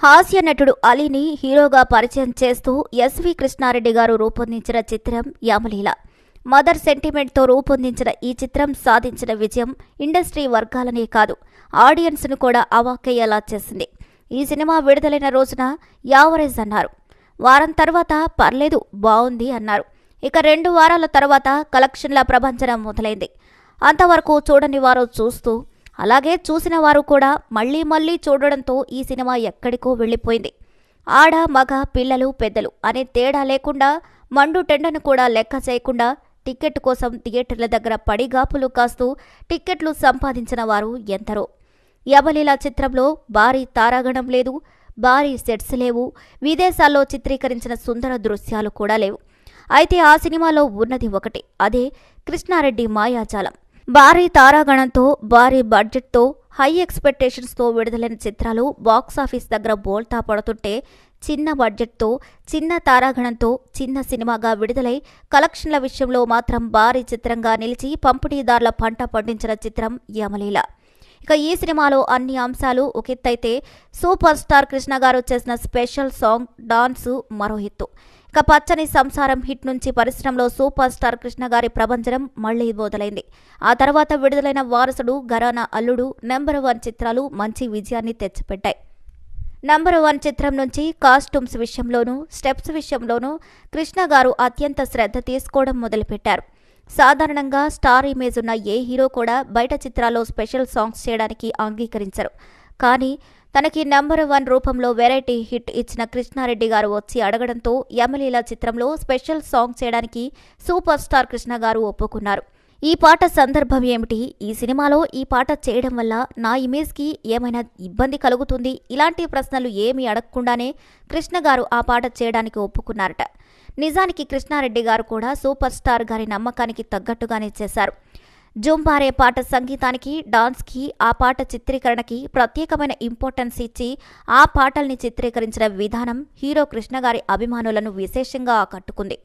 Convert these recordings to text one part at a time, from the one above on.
హాస్య నటుడు అలీని హీరోగా పరిచయం చేస్తూ ఎస్వి కృష్ణారెడ్డి గారు రూపొందించిన చిత్రం యమలీల. మదర్ సెంటిమెంట్తో రూపొందించిన ఈ చిత్రం సాధించిన విజయం ఇండస్ట్రీ వర్గాలనే కాదు ఆడియన్స్ను కూడా అవాక్కయ్యేలా చేసింది. ఈ సినిమా విడుదలైన రోజున యావరేజ్ అన్నారు. వారం తర్వాత పర్లేదు బాగుంది అన్నారు. ఇక రెండు వారాల తర్వాత కలెక్షన్ల ప్రభంజనం మొదలైంది. అంతవరకు చూడని వారు చూస్తూ అలాగే చూసిన వారు కూడా మళ్ళీ మళ్ళీ చూడడంతో ఈ సినిమా ఎక్కడికో వెళ్ళిపోయింది. ఆడ మగ పిల్లలు పెద్దలు అనే తేడా లేకుండా మండు టెండను కూడా లెక్క చేయకుండా టికెట్ కోసం థియేటర్ల దగ్గర పడిగాపులు కాస్తూ టిక్కెట్లు సంపాదించిన వారు ఎంతరో యమలీల చిత్రంలో భారీ తారాగణం లేదు భారీ సెట్స్ లేవు విదేశాల్లో చిత్రీకరించిన సుందర దృశ్యాలు కూడా లేవు. అయితే ఆ సినిమాలో ఉన్నది ఒకటి అదే కృష్ణారెడ్డి మాయాజాలం. భారీ తారాగణంతో భారీ బడ్జెట్తో హై ఎక్స్పెక్టేషన్స్తో విడుదలైన చిత్రాలు బాక్సాఫీస్ దగ్గర బోల్తా పడుతుంటే చిన్న బడ్జెట్తో చిన్న తారాగణంతో చిన్న సినిమాగా విడుదలై కలెక్షన్ల విషయంలో మాత్రం భారీ చిత్రంగా నిలిచి పంపిణీదారుల పంట పండించిన చిత్రం యమలీల. ఇక ఈ సినిమాలో అన్ని అంశాలు ఒకెత్తైతే సూపర్ స్టార్ కృష్ణ గారు చేసిన స్పెషల్ సాంగ్ డాన్సు మరో హిట్టు. ఇక పచ్చని సంసారం హిట్ నుంచి పరిశ్రమలో సూపర్ స్టార్ కృష్ణ గారి ప్రభంజనం మళ్ళీ మొదలైంది. ఆ తర్వాత విడుదలైన వారసుడు గరానా అల్లుడు నెంబర్ వన్ చిత్రాలు మంచి విజయాన్ని తెచ్చిపెట్టాయి. నంబర్ వన్ చిత్రం నుంచి కాస్ట్యూమ్స్ విషయంలోనూ స్టెప్స్ విషయంలోనూ కృష్ణ గారు అత్యంత శ్రద్ధ తీసుకోవడం మొదలుపెట్టారు. సాధారణంగా స్టార్ ఇమేజ్ ఉన్న ఏ హీరో కూడా బయట చిత్రాల్లో స్పెషల్ సాంగ్స్ చేయడానికి అంగీకరించరు. కానీ తనకి నెంబర్ వన్ రూపంలో వెరైటీ హిట్ ఇచ్చిన కృష్ణారెడ్డి గారు వచ్చి అడగడంతో యమలీల చిత్రంలో స్పెషల్ సాంగ్ చేయడానికి సూపర్ స్టార్ కృష్ణ గారు ఒప్పుకున్నారు. ఈ పాట సందర్భం ఏమిటి? ఈ సినిమాలో ఈ పాట చేయడం వల్ల నా ఇమేజ్కి ఏమైనా ఇబ్బంది కలుగుతుంది? ఇలాంటి ప్రశ్నలు ఏమీ అడగకుండానే కృష్ణ గారు ఆ పాట చేయడానికి ఒప్పుకున్నారట. నిజానికి కృష్ణారెడ్డి గారు కూడా సూపర్ స్టార్ గారి నమ్మకానికి తగ్గట్టుగానే చేశారు. జుంబారే పాట సంగీతానికి డాన్స్కి ఆ పాట చిత్రీకరణకి ప్రత్యేకమైన ఇంపార్టెన్స్ ఇచ్చి ఆ పాటల్ని చిత్రీకరించిన విధానం హీరో కృష్ణ గారి అభిమానులను విశేషంగా ఆకట్టుకుంది.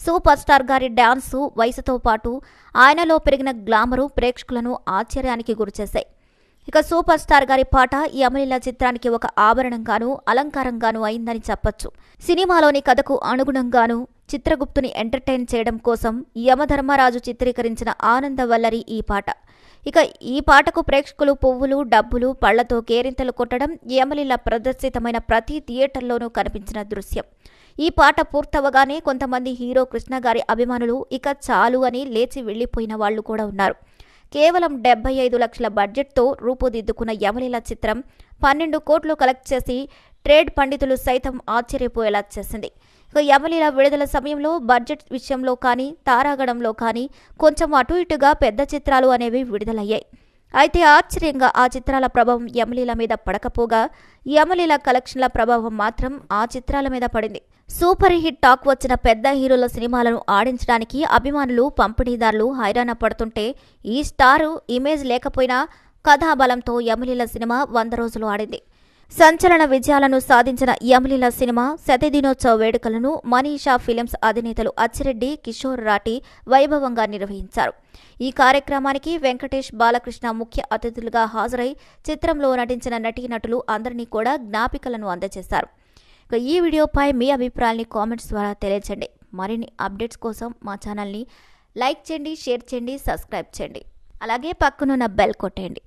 సూపర్ స్టార్ గారి డ్యాన్సు వయసుతో పాటు ఆయనలో పెరిగిన గ్లామరు ప్రేక్షకులను ఆశ్చర్యానికి గురిచేశాయి. ఇక సూపర్ స్టార్ గారి పాట ఈ అమలీల చిత్రానికి ఒక ఆభరణంగాను అలంకారంగాను అయిందని చెప్పొచ్చు. సినిమాలోని కథకు అనుగుణంగాను చిత్రగుప్తుని ఎంటర్టైన్ చేయడం కోసం యమధర్మరాజు చిత్రీకరించిన ఆనందవల్లరి ఈ పాట. ఇక ఈ పాటకు ప్రేక్షకులు పువ్వులు డబ్బులు పళ్ళతో కేరింతలు కొట్టడం యమలీల ప్రదర్శితమైన ప్రతి థియేటర్లోనూ కనిపించిన దృశ్యం. ఈ పాట పూర్తవగానే కొంతమంది హీరో కృష్ణ గారి అభిమానులు ఇక చాలు అని లేచి వెళ్ళిపోయిన వాళ్ళు కూడా ఉన్నారు. కేవలం డెబ్బై ఐదు లక్షల బడ్జెట్తో రూపుదిద్దుకున్న యమలీల చిత్రం పన్నెండు కోట్లు కలెక్ట్ చేసి ట్రేడ్ పండితులు సైతం ఆశ్చర్యపోయేలా చేసింది. ఇక యమలీల విడుదల సమయంలో బడ్జెట్ విషయంలో కానీ తారాగణంలో కానీ కొంచెం అటు ఇటుగా పెద్ద చిత్రాలు అనేవి విడుదలయ్యాయి. అయితే ఆశ్చర్యంగా ఆ చిత్రాల ప్రభావం యమలీల మీద పడకపోగా యమలీల కలెక్షన్ల ప్రభావం మాత్రం ఆ చిత్రాల మీద పడింది. సూపర్ హిట్ టాక్ వచ్చిన పెద్ద హీరోల సినిమాలను ఆడించడానికి అభిమానులు పంపిణీదారులు హైరాణ పడుతుంటే ఈ స్టారు ఇమేజ్ లేకపోయినా కథాబలంతో యమలీల సినిమా వంద రోజులు ఆడింది. సంచలన విజయాలను సాధించిన యమలీల సినిమా శతదినోత్సవ వేడుకలను మనీషా ఫిలిమ్స్ అధినేతలు అచ్చిరెడ్డి కిషోర్ రాటి వైభవంగా నిర్వహించారు. ఈ కార్యక్రమానికి వెంకటేష్ బాలకృష్ణ ముఖ్య అతిథులుగా హాజరై చిత్రంలో నటించిన నటీనటులు అందరినీ కూడా జ్ఞాపికలను అందజేశారు. ఈ వీడియోపై మీ అభిప్రాయాన్ని కామెంట్స్ ద్వారా తెలియజేయండి మరిన్ని అప్డేట్స్ కోసం మా ఛానల్ని లైక్ చేయండి షేర్ చేయండి సబ్స్క్రైబ్ చేయండి. అలాగే పక్కనున్న బెల్ కొట్టేయండి.